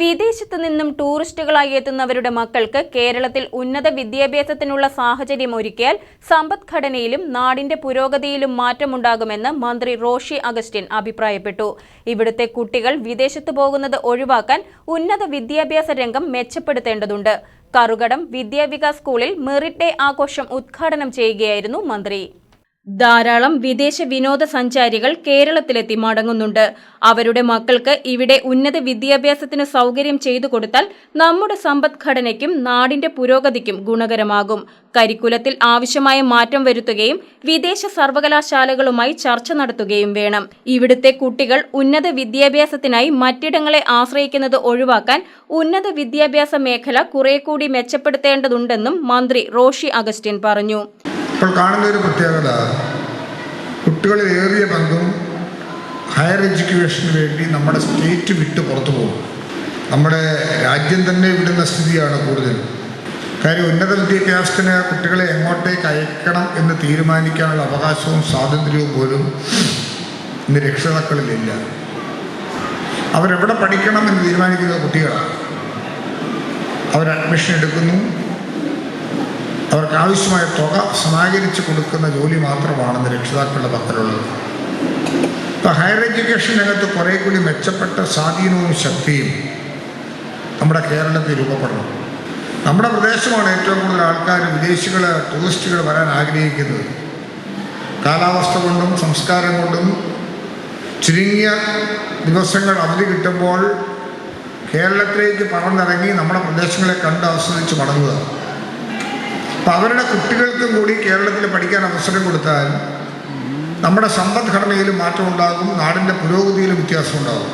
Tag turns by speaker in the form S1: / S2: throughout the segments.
S1: വിദേശത്തു നിന്നും ടൂറിസ്റ്റുകളായി എത്തുന്നവരുടെ മക്കൾക്ക് കേരളത്തിൽ ഉന്നത വിദ്യാഭ്യാസത്തിനുള്ള സാഹചര്യം ഒരുക്കിയാൽ സമ്പദ്ഘടനയിലും നാടിന്റെ പുരോഗതിയിലും മാറ്റമുണ്ടാകുമെന്ന് മന്ത്രി റോഷി അഗസ്റ്റിൻ അഭിപ്രായപ്പെട്ടു. ഇവിടുത്തെ കുട്ടികൾ വിദേശത്തു പോകുന്നത് ഒഴിവാക്കാൻ ഉന്നത വിദ്യാഭ്യാസ രംഗം മെച്ചപ്പെടുത്തേണ്ടതുണ്ട്. കറുകടം വിദ്യാവികാസ് സ്കൂളിൽ മെറിറ്റ് ഡേ ആഘോഷം ഉദ്ഘാടനം ചെയ്യുകയായിരുന്നു മന്ത്രി. ധാരാളം വിദേശ വിനോദസഞ്ചാരികൾ കേരളത്തിലെത്തി മടങ്ങുന്നുണ്ട്. അവരുടെ മക്കൾക്ക് ഇവിടെ ഉന്നത വിദ്യാഭ്യാസത്തിന് സൗകര്യം ചെയ്തു കൊടുത്താൽ നമ്മുടെ സമ്പദ്ഘടനയ്ക്കും നാടിന്റെ പുരോഗതിക്കും ഗുണകരമാകും. കരിക്കുലത്തിൽ ആവശ്യമായ മാറ്റം വരുത്തുകയും വിദേശ സർവകലാശാലകളുമായി ചർച്ച നടത്തുകയും വേണം. ഇവിടുത്തെ കുട്ടികൾ ഉന്നത വിദ്യാഭ്യാസത്തിനായി മറ്റിടങ്ങളെ ആശ്രയിക്കുന്നത് ഒഴിവാക്കാൻ ഉന്നത വിദ്യാഭ്യാസ മേഖല കുറെ കൂടി മെച്ചപ്പെടുത്തേണ്ടതുണ്ടെന്നും മന്ത്രി റോഷി അഗസ്റ്റിൻ പറഞ്ഞു.
S2: ഇപ്പോൾ കാണുന്ന ഒരു പ്രത്യേകത കുട്ടികളിൽ ഏറിയ പങ്കും ഹയർ എഡ്യൂക്കേഷന് വേണ്ടി നമ്മുടെ സ്റ്റേറ്റ് വിട്ട് പുറത്തു പോകും. നമ്മുടെ രാജ്യം തന്നെ വിടുന്ന സ്ഥിതിയാണ് കൂടുതൽ. കാര്യം ഉന്നത വിദ്യാഭ്യാസത്തിന് കുട്ടികളെ എങ്ങോട്ടേക്ക് അയക്കണം എന്ന് തീരുമാനിക്കാനുള്ള അവകാശവും സ്വാതന്ത്ര്യവും പോലും ഇന്ന് രക്ഷിതാക്കളിലില്ല. അവരെവിടെ പഠിക്കണം എന്ന് തീരുമാനിക്കുന്ന കുട്ടികളാണ്. അവർ അഡ്മിഷൻ എടുക്കുന്നു. അവർക്ക് ആവശ്യമായ തുക സമാഹരിച്ച് കൊടുക്കുന്ന ജോലി മാത്രമാണെന്ന് രക്ഷിതാക്കളുടെ പക്കലുള്ളത്. ഇപ്പോൾ ഹയർ എഡ്യൂക്കേഷൻ രംഗത്ത് കുറേ കൂടി മെച്ചപ്പെട്ട സ്വാധീനവും ശക്തിയും നമ്മുടെ കേരളത്തിൽ രൂപപ്പെടണം. നമ്മുടെ പ്രദേശമാണ് ഏറ്റവും കൂടുതൽ ആൾക്കാർ വിദേശികൾ ടൂറിസ്റ്റുകൾ വരാൻ ആഗ്രഹിക്കുന്നത്. കാലാവസ്ഥ കൊണ്ടും സംസ്കാരം കൊണ്ടും ചുരുങ്ങിയ ദിവസങ്ങൾ അവധി കിട്ടുമ്പോൾ കേരളത്തിലേക്ക് പറന്നിറങ്ങി നമ്മുടെ പ്രദേശങ്ങളെ കണ്ട് ആസ്വദിച്ച് മടങ്ങുക. അപ്പം അവരുടെ കുട്ടികൾക്കും കൂടി കേരളത്തിൽ പഠിക്കാൻ അവസരം കൊടുത്താൽ നമ്മുടെ സമ്പദ്ഘടനയിൽ മാറ്റം ഉണ്ടാകും നാടിന്റെ പുരോഗതിയിലും വ്യത്യാസം ഉണ്ടാകും.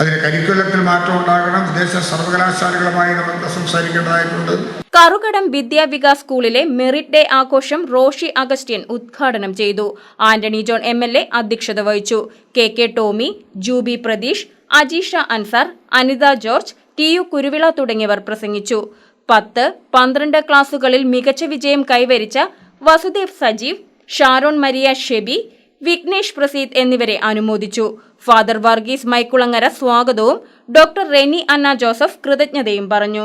S2: അതിന് കരിക്കുലത്തിൽ മാറ്റം ഉണ്ടാകണം വിദേശ സർവകലാശാലകളുമായി നമുക്ക് സംസാരിക്കേണ്ടതായിട്ടുണ്ട്.
S1: കറുകടം വിദ്യാവികാസ് സ്കൂളിലെ മെറിറ്റ് ഡേ ആഘോഷം റോഷി അഗസ്റ്റ്യൻ ഉദ്ഘാടനം ചെയ്തു. Antony John M L A അധ്യക്ഷത വഹിച്ചു. K K Tomy Jubi Pratheesh Ajeesha Ansar Anitha George T U Kuruvila തുടങ്ങിയവർ പ്രസംഗിച്ചു. പത്ത് പന്ത്രണ്ട് ക്ലാസുകളിൽ മികച്ച വിജയം കൈവരിച്ച വസുദേവ് സജീവ് ഷാരോൺ മരിയ ഷെബി വിഘ്നേഷ് പ്രസീദ് എന്നിവരെ അനുമോദിച്ചു. ഫാദർ വർഗീസ് മൈക്കുളങ്ങര സ്വാഗതവും ഡോക്ടർ റെനി അന്ന ജോസഫ് കൃതജ്ഞതയും പറഞ്ഞു.